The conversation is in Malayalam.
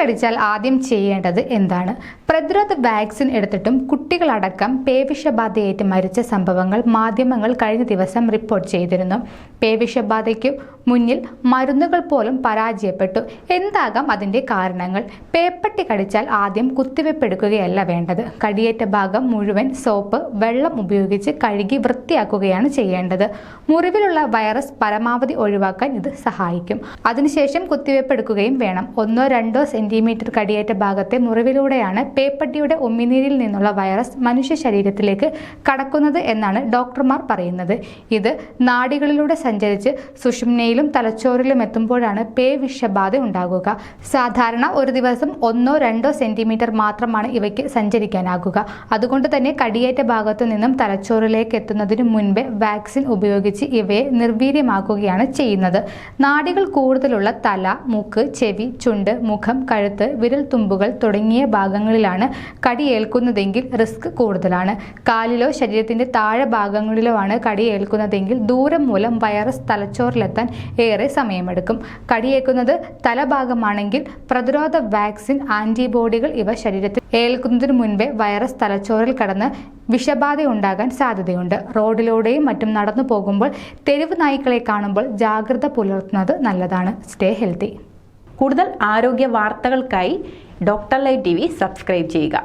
കടിച്ചാൽ ആദ്യം ചെയ്യേണ്ടത് എന്താണ്? പ്രതിരോധ വാക്സിൻ എടുത്തിട്ടും കുട്ടികളടക്കം പേവിഷബാധയേറ്റ് മരിച്ച സംഭവങ്ങൾ മാധ്യമങ്ങൾ കഴിഞ്ഞ ദിവസം റിപ്പോർട്ട് ചെയ്തിരുന്നു. പേവിഷബാധയ്ക്ക് മുന്നിൽ മരുന്നുകൾ പോലും പരാജയപ്പെട്ടു. എന്താകാം അതിന്റെ കാരണങ്ങൾ? പേപ്പട്ടി കടിച്ചാൽ ആദ്യം കുത്തിവെപ്പ് എടുക്കുകയല്ല വേണ്ടത്. കടിയേറ്റ ഭാഗം മുഴുവൻ സോപ്പ് വെള്ളം ഉപയോഗിച്ച് കഴുകി വൃത്തിയാക്കുകയാണ് ചെയ്യേണ്ടത്. മുറിവിലുള്ള വൈറസ് പരമാവധി ഒഴിവാക്കാൻ ഇത് സഹായിക്കും. അതിനുശേഷം കുത്തിവെപ്പ് എടുക്കുകയും വേണം. ഒന്നോ രണ്ടോ സെന്റിമീറ്റർ കടിയേറ്റ ഭാഗത്തെ മുറിവിലൂടെയാണ് പേപ്പട്ടിയുടെ ഉമ്മിനീരിൽ നിന്നുള്ള വൈറസ് മനുഷ്യ ശരീരത്തിലേക്ക് കടക്കുന്നത് എന്നാണ് ഡോക്ടർമാർ പറയുന്നത്. ഇത് നാടികളിലൂടെ സഞ്ചരിച്ച് സുഷുമ്നയിലും തലച്ചോറിലും എത്തുമ്പോഴാണ് പേ വിഷബാധ ഉണ്ടാകുക. സാധാരണ ഒരു ദിവസം ഒന്നോ രണ്ടോ സെന്റിമീറ്റർ മാത്രമാണ് ഇവയ്ക്ക് സഞ്ചരിക്കാനാകുക. അതുകൊണ്ട് തന്നെ കടിയേറ്റ ഭാഗത്തു നിന്നും തലച്ചോറിലേക്ക് എത്തുന്നതിന് മുൻപേ വാക്സിൻ ഉപയോഗിച്ച് ഇവയെ നിർവീര്യമാക്കുകയാണ് ചെയ്യുന്നത്. നാടികൾ കൂടുതലുള്ള തല മൂക്ക് ചെവി ചുണ്ട് മുഖം കഴുത്ത് വിരൽ തുമ്പുകൾ തുടങ്ങിയ ഭാഗങ്ങളിലാണ് കടിയേൽക്കുന്നതെങ്കിൽ റിസ്ക് കൂടുതലാണ്. കാലിലോ ശരീരത്തിന്റെ താഴെ ഭാഗങ്ങളിലോ ആണ് കടി ഏൽക്കുന്നതെങ്കിൽ ദൂരം മൂലം വൈറസ് തലച്ചോറിലെത്താൻ ഏറെ സമയമെടുക്കും. കടിയേൽക്കുന്നത് തലഭാഗമാണെങ്കിൽ പ്രതിരോധ വാക്സിൻ ആന്റിബോഡികൾ ഇവ ശരീരത്തിൽ ഏൽക്കുന്നതിന് മുൻപേ വൈറസ് തലച്ചോറിൽ കടന്ന് വിഷബാധ ഉണ്ടാകാൻ സാധ്യതയുണ്ട്. റോഡിലൂടെയും മറ്റും നടന്നു പോകുമ്പോൾ തെരുവ് നായ്ക്കളെ കാണുമ്പോൾ ജാഗ്രത പുലർത്തുന്നത് നല്ലതാണ്. സ്റ്റേ ഹെൽത്തി കൂടുതൽ ആരോഗ്യ വാർത്തകൾക്കായി ഡോക്ടർ ലൈവ് ടി സബ്സ്ക്രൈബ് ചെയ്യുക.